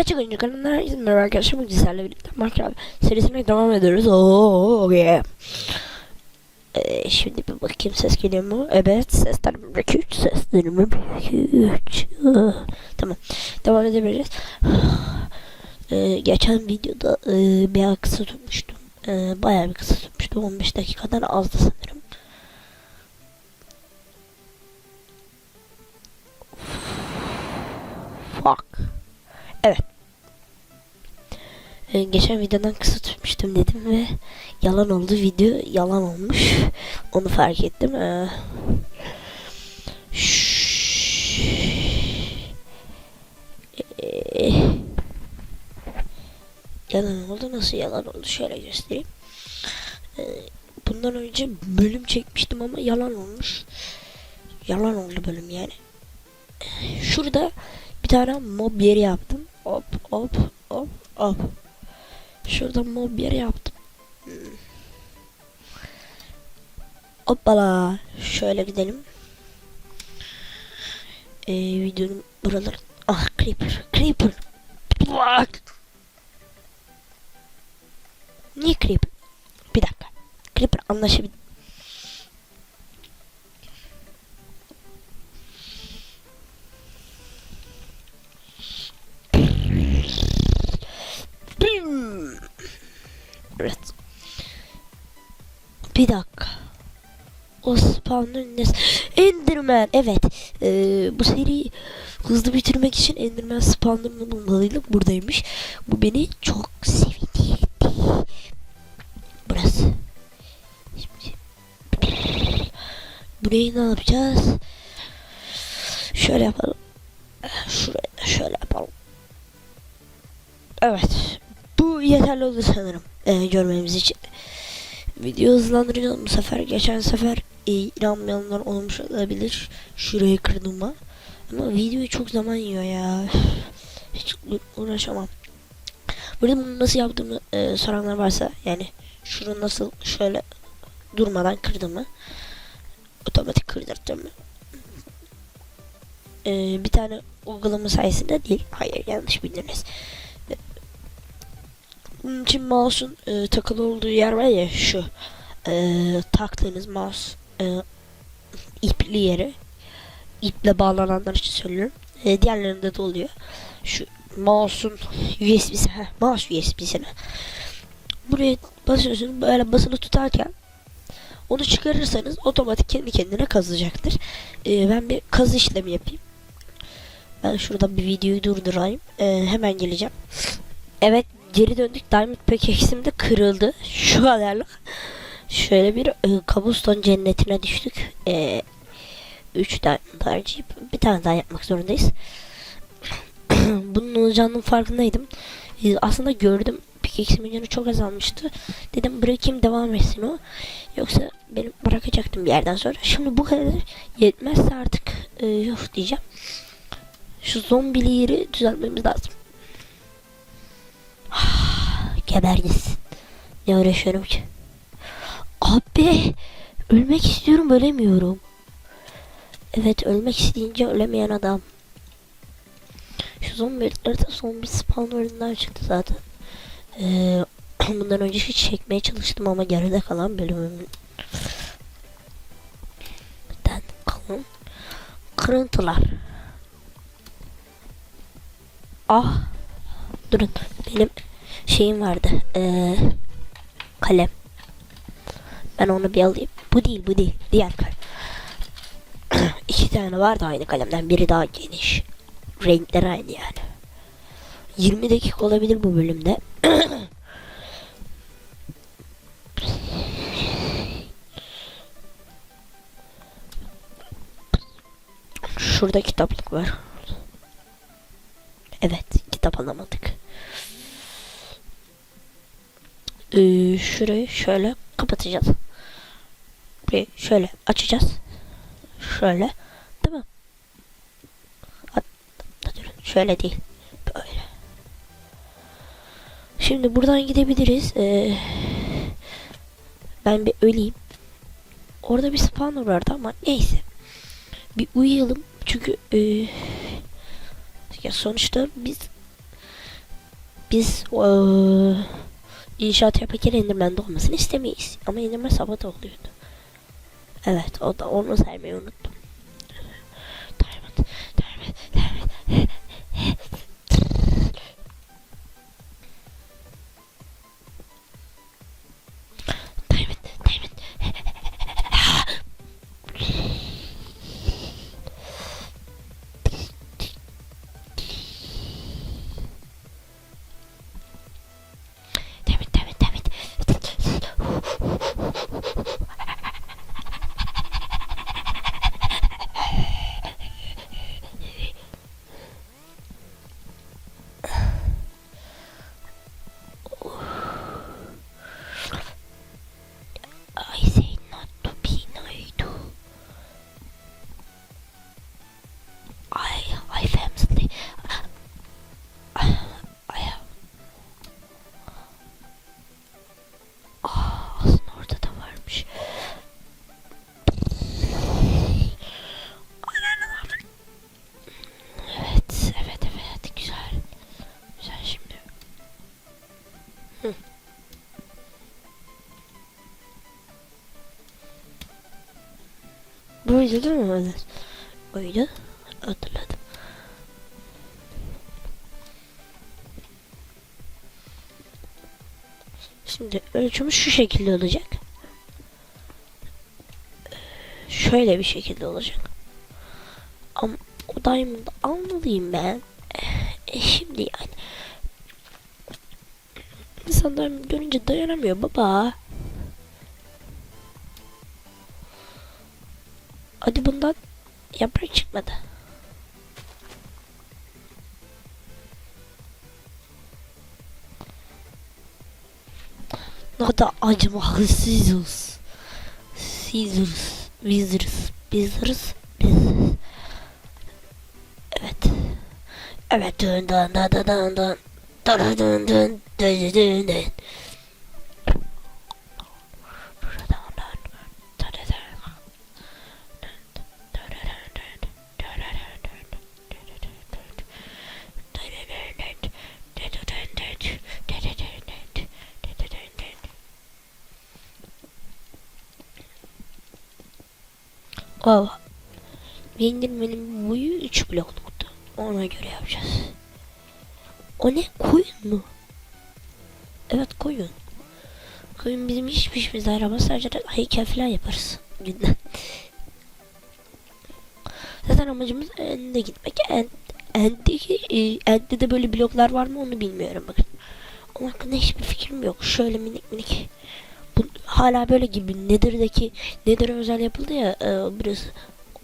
Birkaç yıl önce kanalına herkese merhaba arkadaşlar. Bugün sizlerle birlikte Minecraft serisine devam ediyoruz. Oo, yeah. Ee, şimdi bir bakayım ses geliyor mu? Evet seslerim büyük seslerim büyük. Tamam devam edebiliriz. Ee, geçen videoda e, bir kısa tutmuştum. Ee, bayağı bir kısa tutmuştum. 15 dakikadan azdı sanırım. Fuck. Evet. Ee, geçen videodan kısa tutmuştum dedim ve yalan oldu. Video yalan olmuş. Onu fark ettim. Ee, yalan oldu. Nasıl yalan oldu? Şöyle göstereyim. Ee, bundan önce bölüm çekmiştim ama yalan olmuş. Yalan oldu bölüm yani. Şurada bir tane mob yeri yaptım. Hop hop hop hop. Şurada mob yeri yaptım. Hoppala. Şöyle gidelim. Ee, videonun buraları. Ah creeper. Creeper. Bak. Niye creeper? Bir dakika. Creeper anlaşabil... Evet. Bir dakika. O spawn'ın nes Enderman. Evet. Ee, bu seriyi hızlı bitirmek için Enderman spawn'ını bulmalıydık. Buradaymış. Bu beni çok sevindirdi. Burası. Şimdi. Burayı ne yapacağız? Şöyle yapalım. Şuraya şöyle yapalım. Evet. Bu yeterli oldu sanırım. Ee, görmemiz için. Video hızlandıracağım bu sefer. Geçen sefer e, inanmayanlar olmuş olabilir. Şurayı kırdığıma. Ama video çok zaman yiyor ya. Hiç uğraşamam. Burada bunu nasıl yaptığımı e, soranlar varsa yani şunu nasıl şöyle durmadan kırdığımı otomatik kırdırttığımı e, bir tane uygulama sayesinde değil. Hayır yanlış bildiniz. Bunun için mouse'un e, takılı olduğu yer var ya şu e, taktığınız mouse e, ipli yeri iple bağlananlar için söylüyorum. E, diğerlerinde de oluyor. Şu mouse'un USB'si, heh, mouse USB'sine buraya basıyorsunuz böyle basılı tutarken onu çıkarırsanız otomatik kendi kendine kazacaktır. E, ben bir kazı işlemi yapayım. Ben şurada bir videoyu durdurayım. E, hemen geleceğim. Evet geri döndük. Diamond pickaxe'im de kırıldı. Şu kadarlık. Şöyle bir e, kabuston cennetine düştük. E, üç tane harcayıp bir tane daha yapmak zorundayız. Bunun olacağının farkındaydım. E, aslında gördüm. Pickaxe'imin canı çok azalmıştı. Dedim bırakayım devam etsin o. Yoksa benim bırakacaktım bir yerden sonra. Şimdi bu kadar yetmezse artık e, yok diyeceğim. Şu zombili yeri düzeltmemiz lazım. Geberdiniz. Ne uğraşıyorum ki? Abi ölmek istiyorum ölemiyorum. Evet ölmek isteyince ölemeyen adam. Şu zombiler de zombi spawnlarından çıktı zaten. Ee, bundan önce hiç çekmeye çalıştım ama geride kalan bölümümden kalan kırıntılar. Ah durun benim şeyim vardı. Ee, kalem. Ben onu bir alayım. Bu değil bu değil. Diğer kalem. İki tane vardı aynı kalemden. Biri daha geniş. Renkleri aynı yani. 20 dakika olabilir bu bölümde. Şurada kitaplık var. Evet, kitap alamadık. Ee, şurayı şöyle kapatacağız. Burayı şöyle açacağız. Şöyle. Değil mi? Şöyle değil. Böyle. Şimdi buradan gidebiliriz. Ee, ben bir öleyim. Orada bir spawner vardı ama neyse. Bir uyuyalım. Çünkü e, ya sonuçta biz biz eee, inşaat yaparken Enderman'de olmasını istemeyiz. Ama Enderman sabah da oluyordu. Evet o da onu saymayı unuttum. Buydu değil mi? Evet. Buydu. Hatırladım. Şimdi ölçümüz şu şekilde olacak. Şöyle bir şekilde olacak. Ama o diamond'ı almalıyım ben. E, şimdi yani. İnsan diamond görünce dayanamıyor baba. Hadi bundan yaprak çıkmadı. Ne kadar acımasızız. Scissors, Wizards, Wizards, Wizards. Evet. Evet. Dın dın dın dın dın dın. Dın dın dın dın dın Oh. Bendirmenin boyu 3 blokluktu. Ona göre yapacağız. O ne? Koyun mu? Evet koyun. Koyun bizim hiç pişmez araba sadece de heykel falan yaparız. Günden. Zaten amacımız ende gitmek. End, end'deki, e, end'de de böyle bloklar var mı onu bilmiyorum bakın. Onun hakkında hiçbir fikrim yok. Şöyle minik minik. Bu, hala böyle gibi Nether'daki Nether'a özel yapıldı ya e, burası.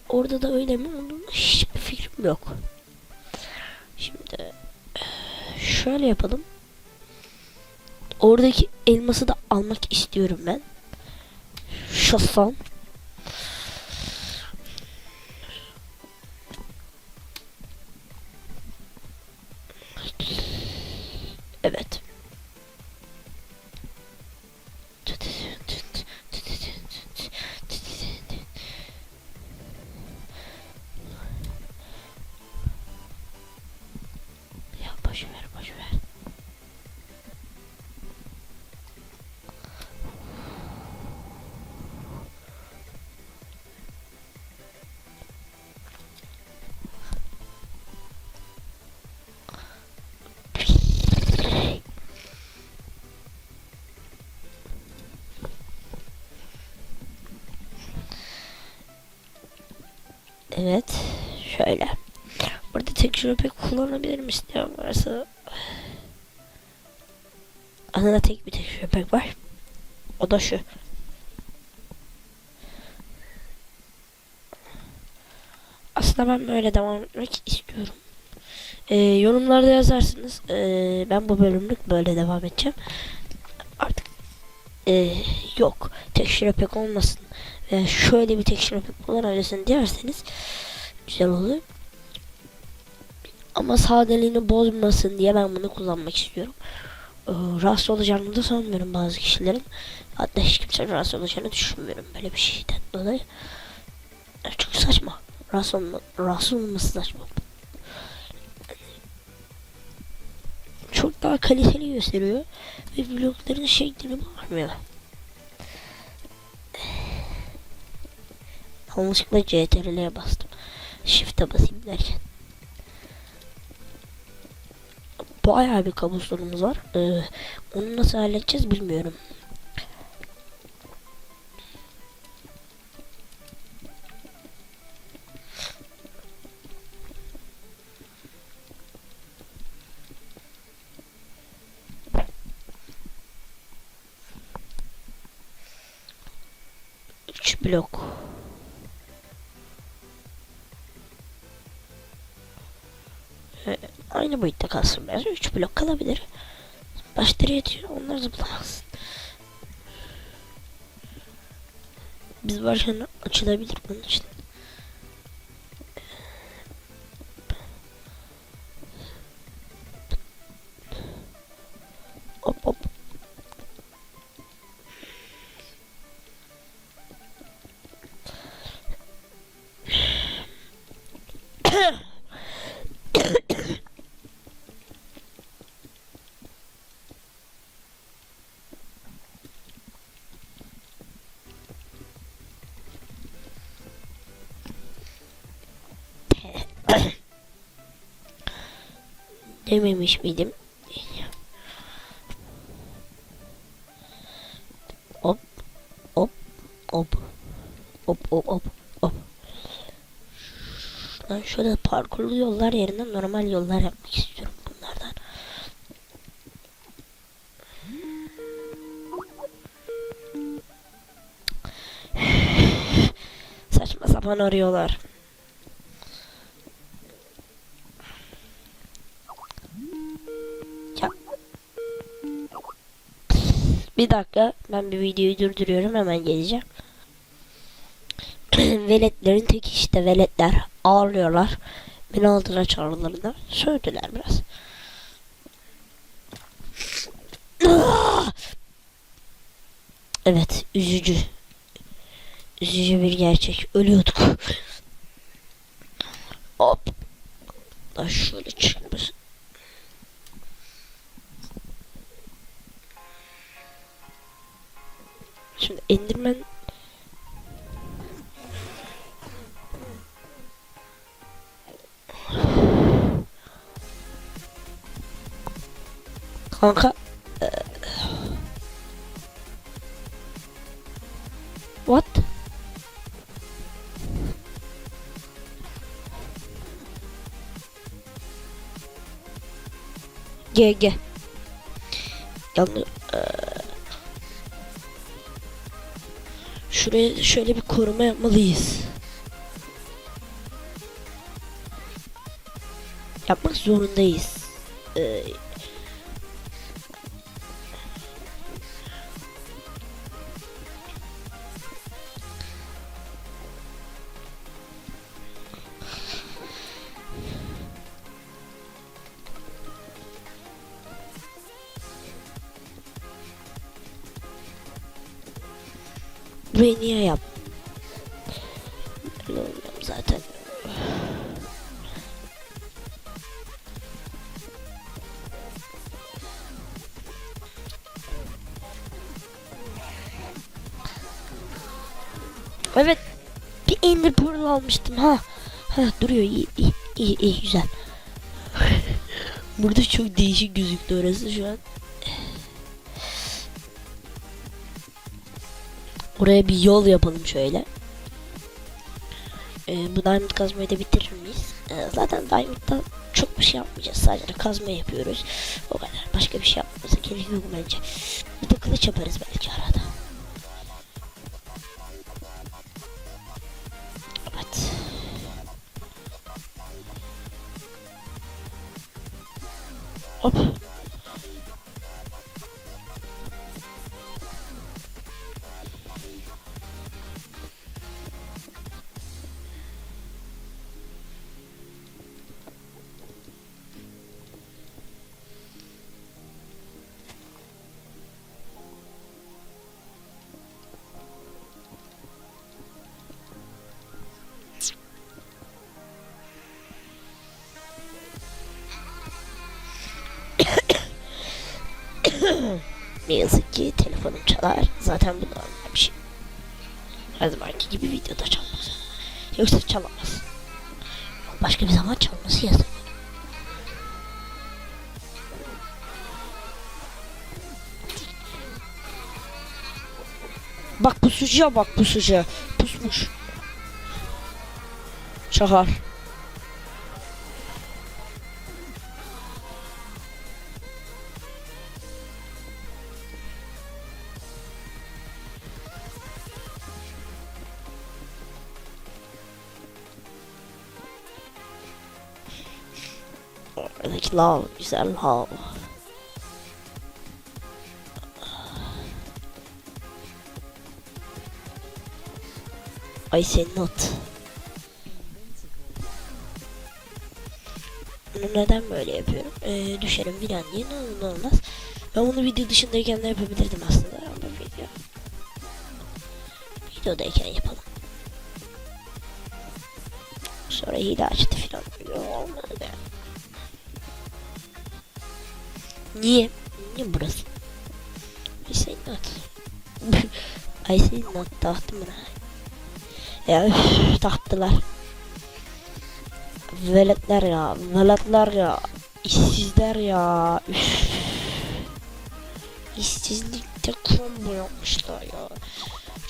Orada da öyle mi? Onun hiçbir fikrim yok. Şimdi e, şöyle yapalım. Oradaki elması da almak istiyorum ben. Şahsen. Evet. Şöyle. Burada tek pek kullanabilirim isteyen varsa. Aslında tek bir tek köpek var. O da şu. Aslında ben böyle devam etmek istiyorum. Ee, yorumlarda yazarsınız. Ee, ben bu bölümlük böyle devam edeceğim. Artık ee, yok. Tekstür pek olmasın. Veya şöyle bir tekstür pek kullanabilirsin derseniz güzel olur. Ama sadeliğini bozmasın diye ben bunu kullanmak istiyorum. Ee, rahatsız olacağını da sanmıyorum bazı kişilerin. Hatta hiç kimsenin rahatsız olacağını düşünmüyorum böyle bir şeyden dolayı. Ya Çok saçma. Rahatsız, olma, rahatsız olması saçma. Çok daha kaliteli gösteriyor. Ve blokların şeklini bakmıyor. Yanlışlıkla CTRL'ye bastım. Shift'e basayım derken. Bayağı bir kabus sorunumuz var. Ee, onu nasıl halledeceğiz bilmiyorum. Blok. Aynı boyutta kalsın biraz. Üç blok kalabilir. Başları yetiyor. Onları zıplamazsın. Biz varken açılabilir bunun için. Dememiş miydim? Hop hop hop hop hop hop hop. Ben şöyle parkurlu yollar yerine normal yollar yapmak istiyorum bunlardan. Saçma sapan arıyorlar. Bir dakika ben bir videoyu durduruyorum hemen geleceğim. veletlerin tek işte veletler ağırlıyorlar. Beni aldılar çağrılarına. Sövdüler biraz. Evet üzücü. Üzücü bir gerçek. Ölüyorduk. Hop. Lan şöyle çıkmış. Şimdi Enderman Kanka eee, What? GG Yalnız Şuraya şöyle bir koruma yapmalıyız. Yapmak zorundayız. Ee, Evet. Bir Ender Pearl almıştım ha. Ha duruyor iyi iyi iyi, iyi güzel. Burada çok değişik gözüktü orası şu an. Oraya bir yol yapalım şöyle. Ee, bu diamond kazmayı da bitirir miyiz? Ee, zaten diamond'da çok bir şey yapmayacağız. Sadece kazma yapıyoruz. O kadar. Başka bir şey yapmamıza gerek yok bence. Bir de kılıç yaparız belki Ne yazık ki telefonum çalar. Zaten bu normal bir şey. Her zamanki gibi videoda çalmaz. Yoksa çalamaz. Başka bir zaman çalması yasak. Bak pusucuya bak pusucuya. Pusmuş. Çakar. Lav güzel lav. I say not. Neden böyle yapıyorum? Ee, düşerim bir an diye ne olmaz. Ben bunu video dışındayken de yapabilirdim aslında ama video. Videodayken yapalım. Sonra hile açtı filan. Niye? Niye burası? I say not. I say not tahtım buna. Ya üf, taktılar. Veletler ya, veletler ya, işsizler ya. Üf. İşsizlikte combo yapmışlar ya.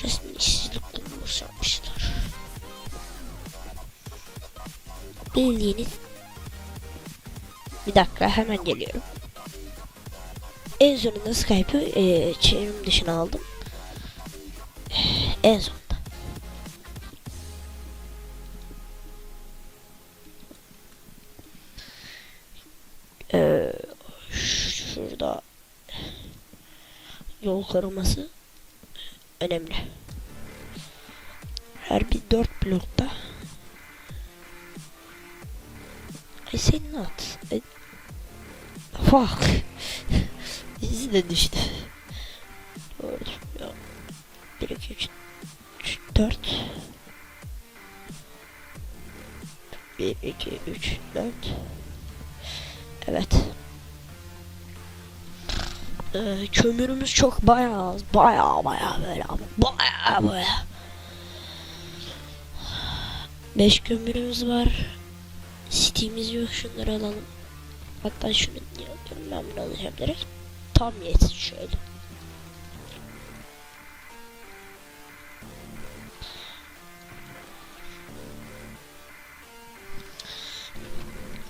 Resmen işsizlik kombosu yapmışlar. Bildiğiniz. Bir dakika hemen geliyorum. En sonunda Skype'ı e, çevrim dışına aldım. En sonunda. Ee, şurada yol koruması önemli. Her bir dört blokta I say not. I... Fuck. Dizi de düştü. Doğru. Ya. 1, 2, 3, 3, 4 1, 2, 3, 4 Evet. Ee, kömürümüz çok bayağı az. Bayağı bayağı böyle ama. Bayağı bayağı. 5 kömürümüz var. Steam'imiz yok. Şunları alalım. Hatta şunu diyorum ben bunu alacağım direkt. Tam yetsin şöyle.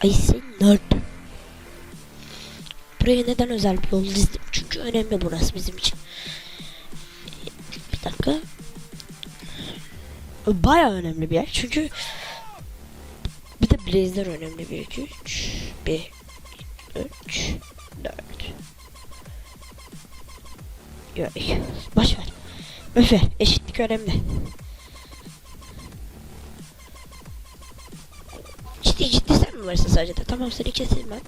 Ay sen nerd. Buraya neden özel bir yol dizdim? Çünkü önemli burası bizim için. Bir dakika. Baya önemli bir yer. Çünkü bir de Blaze'ler önemli. 1, 2, 3, Yok. Boş ver. Boş ver. Eşitlik önemli. Ciddi ciddi sen mi varsın sadece de? Tamam seni keseyim ben.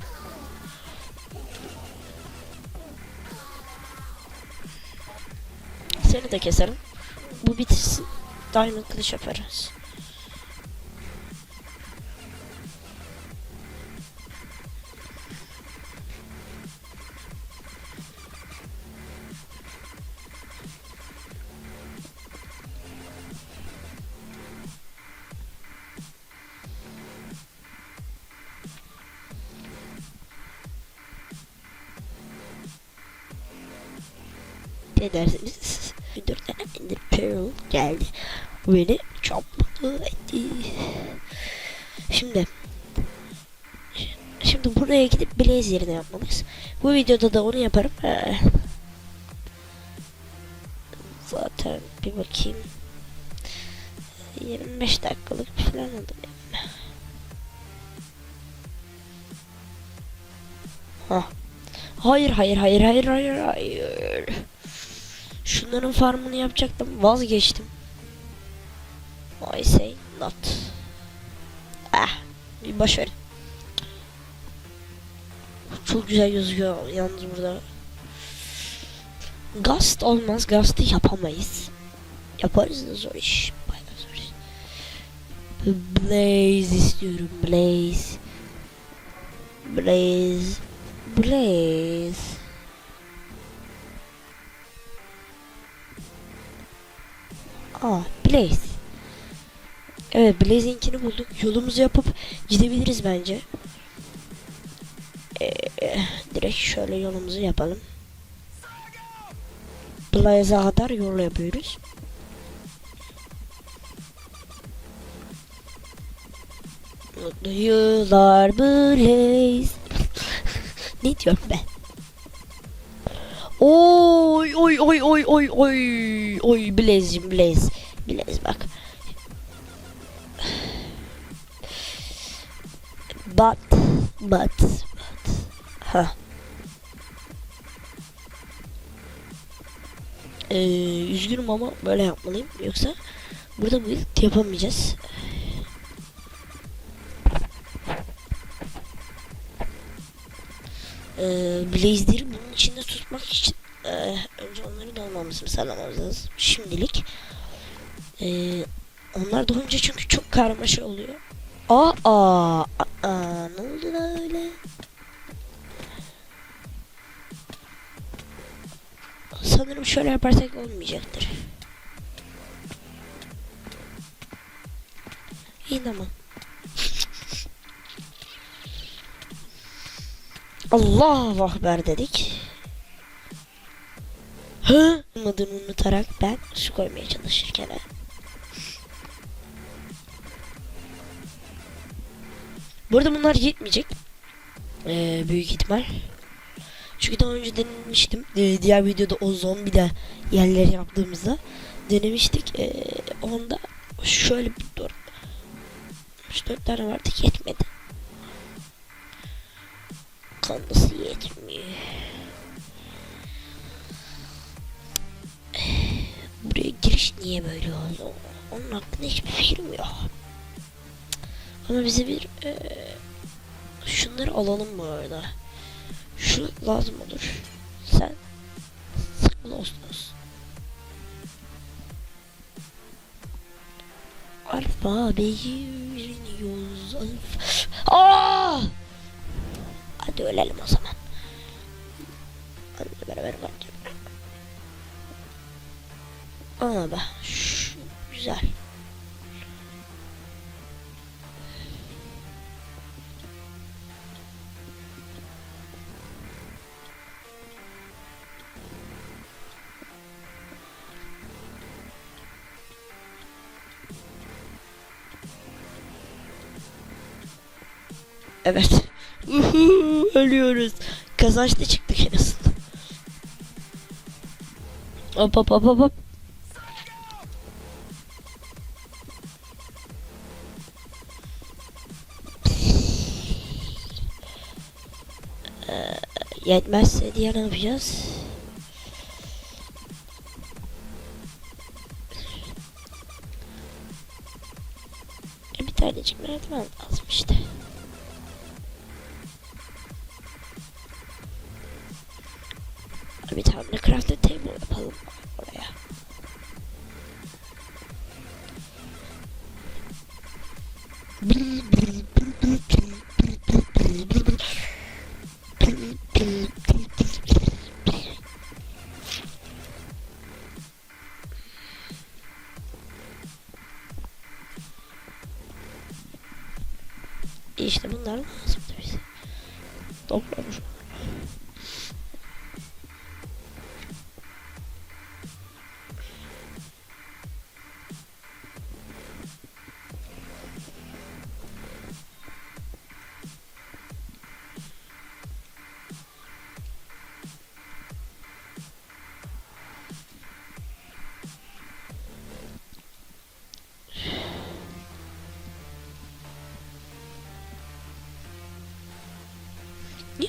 Seni de keserim. Bu bitirsin. Diamond kılıç yaparız. Ne dersiniz? Tane Ender Pearl geldi. Bu Beni çok mutlu etti. Şimdi Şimdi buraya gidip Blaze yerine yapmalıyız. Bu videoda da onu yaparım. Ee, zaten bir bakayım. 25 dakikalık falan oldu benim. Ha. Hayır hayır hayır hayır hayır hayır. Şunların farmını yapacaktım. Vazgeçtim. I say not. Ah. Bir ver. Çok güzel gözüküyor yalnız burada. Gast olmaz. Gast'ı yapamayız. Yaparız da zor iş. Bayağı zor iş. Blaze istiyorum. Blaze. Blaze. Blaze. Aa Blaze. Evet Blaze'inkini bulduk. Yolumuzu yapıp gidebiliriz bence. Ee, direkt şöyle yolumuzu yapalım. Blaze'a kadar yol yapıyoruz. Mutlu yıllar Blaze. ne diyorum ben? Oy oy oy oy oy oy oy Blaze'cim Blaze. Blaze bak. But but but ha. Ee, üzgünüm ama böyle yapmalıyım yoksa burada build yapamayacağız. Ee, Blaze'leri bunun içinde tutmak için e, önce onları dolmamızı sağlamamız lazım. Şimdilik. Ee, onlar doğunca çünkü çok karmaşa oluyor. Aa, aa, aa, ne oldu da öyle? Sanırım şöyle yaparsak olmayacaktır. İyi tamam. Allah akber dedik. Hı? Adını unutarak ben su koymaya çalışırken. Burada bunlar yetmeyecek. Ee, büyük ihtimal. Çünkü daha önce denemiştim. Ee, diğer videoda o zombi de yerleri yaptığımızda denemiştik. Ee, onda şöyle bir dur. 3-4 tane vardı yetmedi. Kanlısı yetmiyor. Buraya giriş niye böyle oldu? Onun hakkında hiçbir fikrim yok. Ama bize bir e, şunları alalım mı orada? Şu lazım olur. Sen sıklı olsun. Alfabeyi öğreniyoruz. Alf Aa! Hadi ölelim o zaman. Hadi beraber bakacağım. Aa be. Şu, güzel. Evet. Ölüyoruz. Kazançlı çıktık en azından. Hop hop hop hop hop. Ee, yetmezse diye ne yapacağız? E, bir tanecik merdiven lazım işte. Bir tane crafted table yapalım oraya. İşte bunlar lazımdı bize. Toplamış.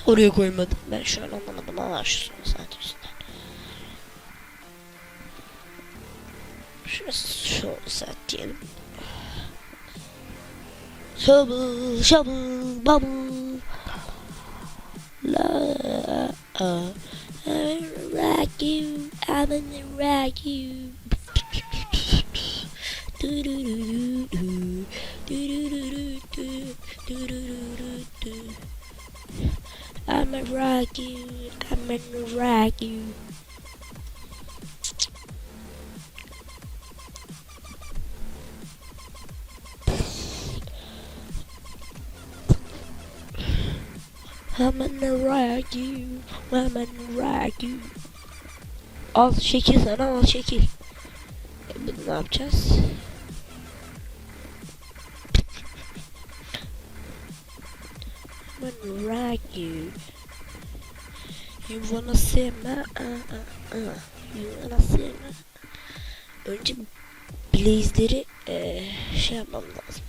Oraya koymadın? Ben anlamadım ama şu son saat yüzünden. Şurası şu saat diyelim. Shovel, shovel, bubble. La, uh, I'm gonna rock you, I'm gonna rock you. rag you, gonna rag you. I'm gonna rag you, I'm gonna rag you. Al şekil sana al şekil. E, bunu ne yapacağız? I'm gonna rag you. You wanna see me? Uh, uh, uh. You wanna see me? Önce Blaze'leri eee, şey yapmam lazım.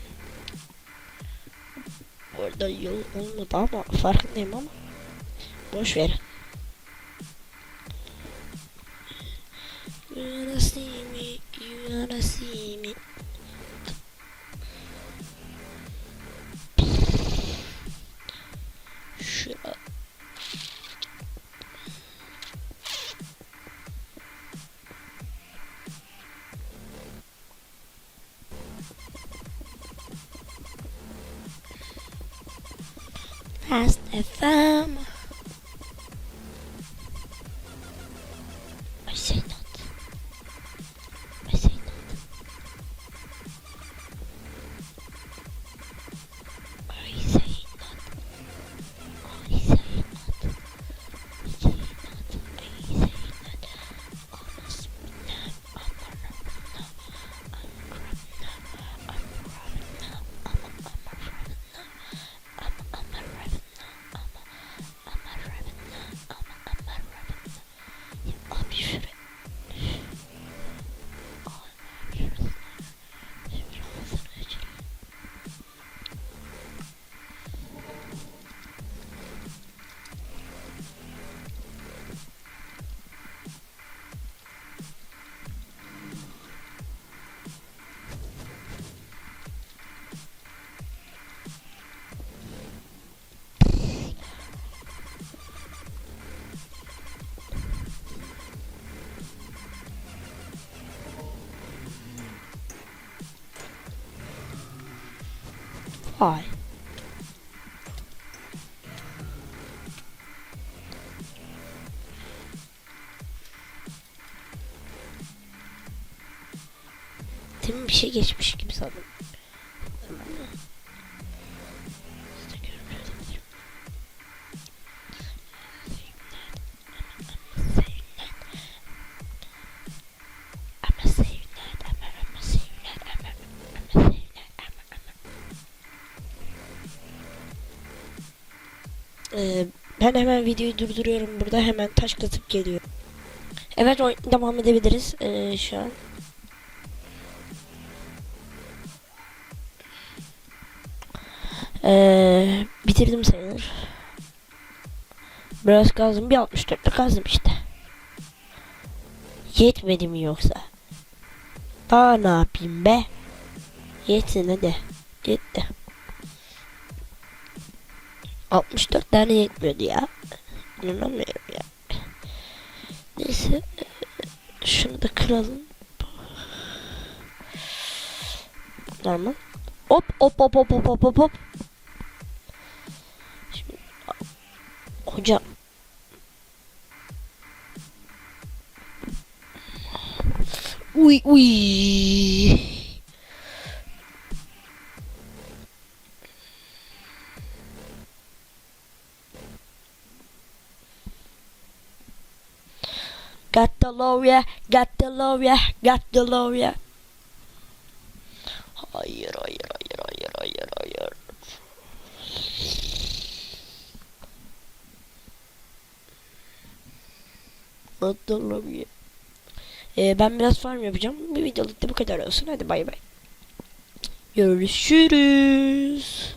Orada yol olmadı ama farkındayım ama boş ver. You wanna see me, you wanna see me. Last FM. Vay. Demin bir şey geçmiş gibi sandım. Ben hemen videoyu durduruyorum burada hemen taş katıp geliyorum. Evet devam edebiliriz ee, şu an. Ee, bitirdim sayılır. Biraz kazdım bir 64'te kazdım işte. Yetmedi mi yoksa? Daha ne yapayım be? Yetsin hadi. Yetti. 64 tane yetmiyordu ya. İnanamıyorum ya. Neyse. e, Şunu da kıralım. Normal. Hop hop hop hop hop hop hop hop. Şimdi, hocam. Uy uy. The lawyer, got the lawyer, got the lawyer. Hayır, hayır, hayır, hayır, hayır, hayır. Got the lawyer. Ee, ben biraz farm yapacağım. Bu videoluk da bu kadar olsun. Hadi bay bay. Görüşürüz.